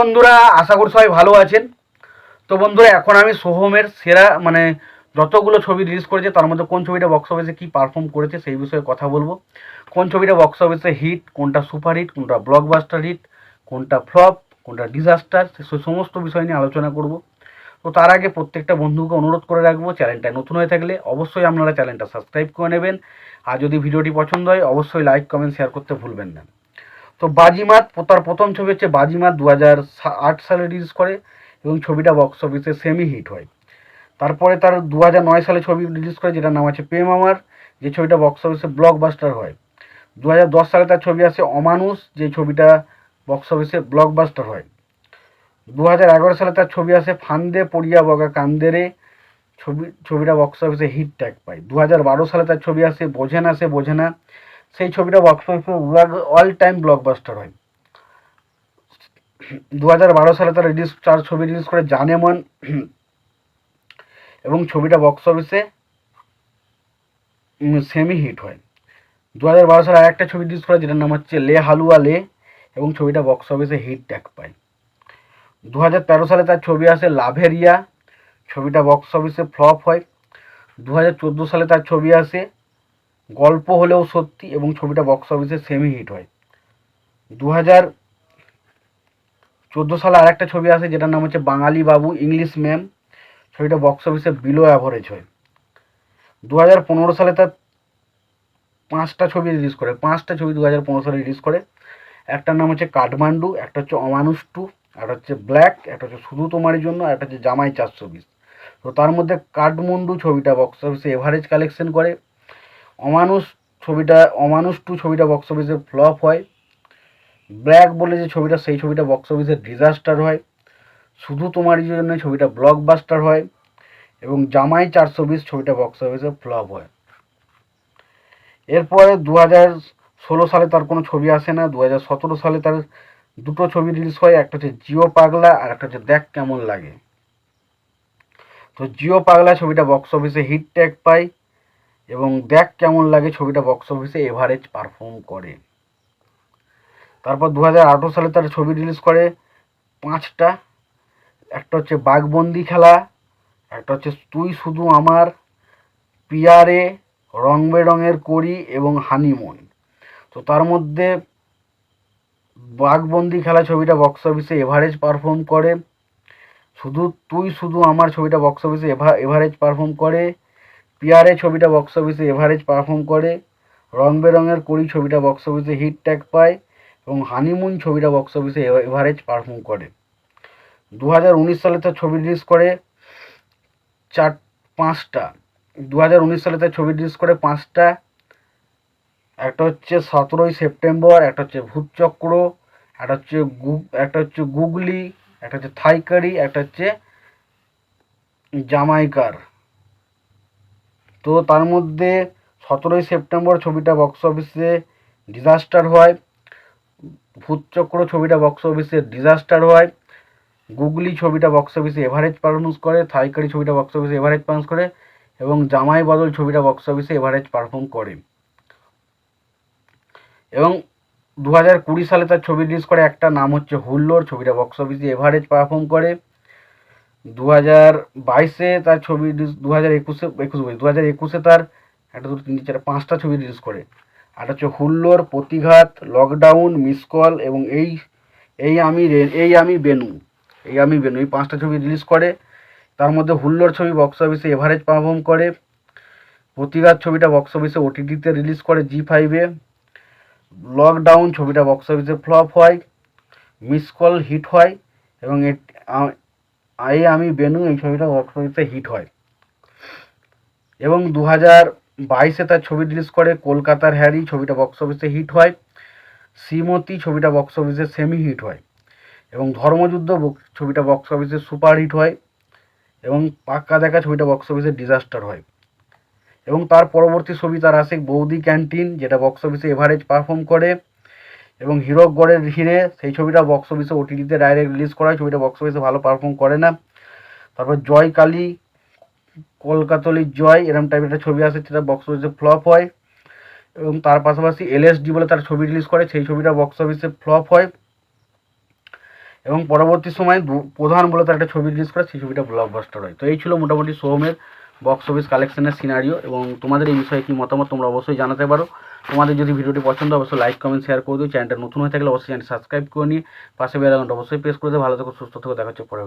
বন্ধুরা, আশা করি সবাই ভালো আছেন। তো বন্ধুরা, এখন আমি সোহমের সেরা মানে যতগুলো ছবি রিলিজ করেছে, তার মধ্যে কোন ছবিটা বক্স অফিসে কী পারফর্ম করেছে সেই বিষয়ে কথা বলব। কোন ছবিটা বক্স অফিসে হিট কোনটা সুপার হিট কোনটা ব্লকবাস্টার হিট কোনটা ফ্লপ কোনটা ডিজাস্টার সে সমস্ত বিষয় নিয়ে আলোচনা করব। তো তার আগে প্রত্যেকটা বন্ধুকে অনুরোধ করে রাখব চ্যানেলটা নতুন হয়ে থাকলে অবশ্যই আপনারা চ্যানেলটা সাবস্ক্রাইব করে নেবেন। আর যদি ভিডিওটি পছন্দ হয়, অবশ্যই লাইক কমেন্ট শেয়ার করতে ভুলবেন না। তো বাজিমাত, তার প্রথম ছবি হচ্ছে বাজিমাত দু হাজার আট সালে রিলিজ করে এবং ছবিটা বক্স অফিসে সেমি হিট হয়। তারপরে তার দু নয় সালে ছবি রিলিজ করে, যেটার নাম আছে প্রেম আমার, যে ছবিটা বক্স অফিসে ব্লকবাস্টার হয়। দু হাজার দশ সালে তার ছবি আসে অমানুষ, যে ছবিটা বক্স অফিসে ব্লকবাস্টার হয়। দু হাজার এগারো সালে তার ছবি আসে ফান্দে পড়িয়া বগা কান্দেরে, ছবি, ছবিটা বক্স অফিসে হিট ট্যাগ পায়। দু হাজার বারো সালে তার ছবি আসে বোঝে না সে বোঝে না। সেই ছবিটা বক্স অফিসে অল টাইম ব্লকবাস্টার হয়। দু হাজার বারো সালে তার রিলিজ চার ছবি রিলিজ করে জানে মন এবং ছবিটা বক্স অফিসে সেমি হিট হয়। দু হাজার বারো সালে আরেকটা ছবি রিলিজ করে, যেটার নাম হচ্ছে লে হালুয়া লে, এবং ছবিটা বক্স অফিসে হিট ট্যাগ পায়। দু হাজার তেরো সালে তার ছবি আসে লাভেরিয়া, ছবিটা বক্স অফিসে ফ্লপ হয়। দু হাজার চোদ্দ সালে তার ছবি আসে গল্প হলেও সত্যি এবং ছবিটা বক্স অফিসে সেমি হিট হয়। দু হাজার চোদ্দ সালে আরেকটা ছবি আসে যেটার নাম হচ্ছে বাঙালি বাবু ইংলিশ ম্যাম ছবিটা বক্স অফিসে বিলো অ্যাভারেজ হয়। দু হাজার পনেরো সালে তার পাঁচটা ছবি রিলিজ করে। পাঁচটা ছবি দু হাজার পনেরো সালে রিলিজ করে। একটার নাম হচ্ছে কাঠমান্ডু, একটা হচ্ছে অমানুষ টু একটা হচ্ছে ব্ল্যাক একটা হচ্ছে শুধু তোমারই জন্য একটা হচ্ছে জামাই চারশো বিশ তো তার মধ্যে কাঠমান্ডু ছবিটা বক্স অফিসে এভারেজ কালেকশন করে। অমানুষ ছবিটা, অমানুষ টু ছবিটা বক্স অফিসে ফ্লপ হয়। ব্ল্যাক বলে যে ছবিটা, সেই ছবিটা বক্স অফিসে ডিজাস্টার হয়। শুধু তোমারই জন্য ছবিটা ব্লকবাস্টার হয় এবং জামাই চারশো বিশ ছবিটা বক্স অফিসে ফ্লপ হয়। এরপরে দু হাজার ষোলো সালে তার কোনো ছবি আসে না দু হাজার সতেরো সালে তার দুটো ছবি রিলিজ হয়, একটা হচ্ছে জিও পাগলা আর একটা হচ্ছে দেখ কেমন লাগে। তো জিও পাগলা ছবিটা বক্স অফিসে হিট ট্যাগ পায়। এবং দেখ কেমন লাগে ছবিটা বক্স অফিসে এভারেজ পারফর্ম করে। তারপর দু হাজার আঠেরো সালে তার ছবি রিলিজ করে পাঁচটা। একটা হচ্ছে বাঘবন্দি খেলা, একটা হচ্ছে তুই শুধু আমার, পিয়ারে রং বেরঙের করি এবং হানিমুন তো তার মধ্যে বাঘবন্দি খেলা ছবিটা বক্স অফিসে এভারেজ পারফর্ম করে। শুধু তুই শুধু আমার ছবিটা বক্স অফিসে এভারেজ পারফর্ম করে। পিয়ারে ছবিটা বক্স অফিসে এভারেজ পারফর্ম করে রং বেরঙের করি ছবিটা বক্স অফিসে হিট ট্যাগ পায় এবং হানিমুন ছবিটা বক্স অফিসে এভারেজ পারফর্ম করে। দু হাজার উনিশ সালে তার ছবি রিলিজ করে চার, পাঁচটা। দু হাজার উনিশ সালে তার ছবি রিলিজ করে পাঁচটা। একটা হচ্ছে সতেরোই সেপ্টেম্বর, একটা হচ্ছে ভূতচক্র একটা হচ্ছে গুগ একটা হচ্ছে গুগলি, একটা হচ্ছে থাইকারি, একটা হচ্ছে জামাইকার। তো তার মধ্যে সতেরোই সেপ্টেম্বর ছবিটা বক্স অফিসে ডিজাস্টার হয়। ভূতচক্র ছবিটা বক্স অফিসে ডিজাস্টার হয়। গুগলি ছবিটা বক্স অফিসে এভারেজ পারফরমেন্স করে, থাইকারি ছবিটা বক্স অফিসে এভারেজ পারফর্মেন্স করে এবং জামাই বদল ছবিটা বক্স অফিসে এভারেজ পারফর্ম করে। এবং দু হাজার কুড়ি সালে তার ছবি রিলিজ করে, একটা নাম হচ্ছে হুল্লোর ছবিটা বক্স অফিসে এভারেজ পারফর্ম করে। দু হাজার বাইশে তার ছবি দু হাজার একুশে, একুশ দু হাজার একুশে তার একটা দুটো, তিনটে, চারটে, পাঁচটা ছবি রিলিজ করে। একটা হচ্ছে Hullor Pratighaat lockdown miss call এবং এই এই আমি এই আমি বেনু, এই আমি বেনু, এই পাঁচটা ছবি রিলিজ করে। তার মধ্যে হুল্লোর ছবি বক্স অফিসে এভারেজ পারফর্ম করে। প্রতিঘাত ছবিটা বক্স অফিসে ওটিটিতে রিলিজ করে জি ফাইভে লকডাউন ছবিটা বক্স অফিসে ফ্লপ হয়। মিস কল হিট হয় এবং এট- আ- এই আমি, বেনু, এই ছবিটা বক্স অফিসে হিট হয়। এবং দু হাজার বাইশে তার ছবি রিলিজ করে কলকাতার হ্যারি, ছবিটা বক্স অফিসে হিট হয়। শ্রীমতী, ছবিটা বক্স অফিসে সেমি হিট হয়। এবং ধর্মযুদ্ধ ছবিটা বক্স অফিসে সুপার হিট হয়। এবং পাক্কা দেখা ছবিটা বক্স অফিসে ডিজাস্টার হয়। এবং তার পরবর্তী ছবি তার আসে বৌদি ক্যান্টিন যেটা বক্স অফিসে এভারেজ পারফর্ম করে। এবং হিরকগড়ের হিরে সেই ছবিটা বক্স অফিসে ওটিটিতে ডাইরেক্ট রিলিজ করা হয়। ছবিটা বক্স অফিসে ভালো পারফর্ম করে না। তারপর জয় কালী, কলকাতলির জয়, এরম টাইপের একটা ছবি আসে সেটা বক্স অফিসে ফ্লপ হয়। এবং তার পাশাপাশি এলএসডি বলে তার ছবি রিলিজ করে, সেই ছবিটা বক্স অফিসে ফ্লপ হয়। এবং পরবর্তী সময় প্রধান বলে তার একটা ছবি রিলিজ করে, সেই ছবিটা ব্লকবাস্টার হয়। তো এই ছিল মোটামুটি সোহমের বক্স অফিস কালেকশনের সিনারিও এবং তোমাদের এই বিষয়ে কী মতামত তোমরা অবশ্যই জানাতে পারো। তোমাদের যদি ভিডিওটি পছন্দ অবশ্যই লাইক কমেন্ট শেয়ার করে দিও। চ্যানেলটা নতুন হয়ে থাকলে অবশ্যই চ্যানেল সাবস্ক্রাইব করে নিয়ে পাশে বেল আইকনটা অবশ্যই প্রেস করে দিও। ভালো থেকো, সুস্থ থেকো। দেখা হচ্ছে পরে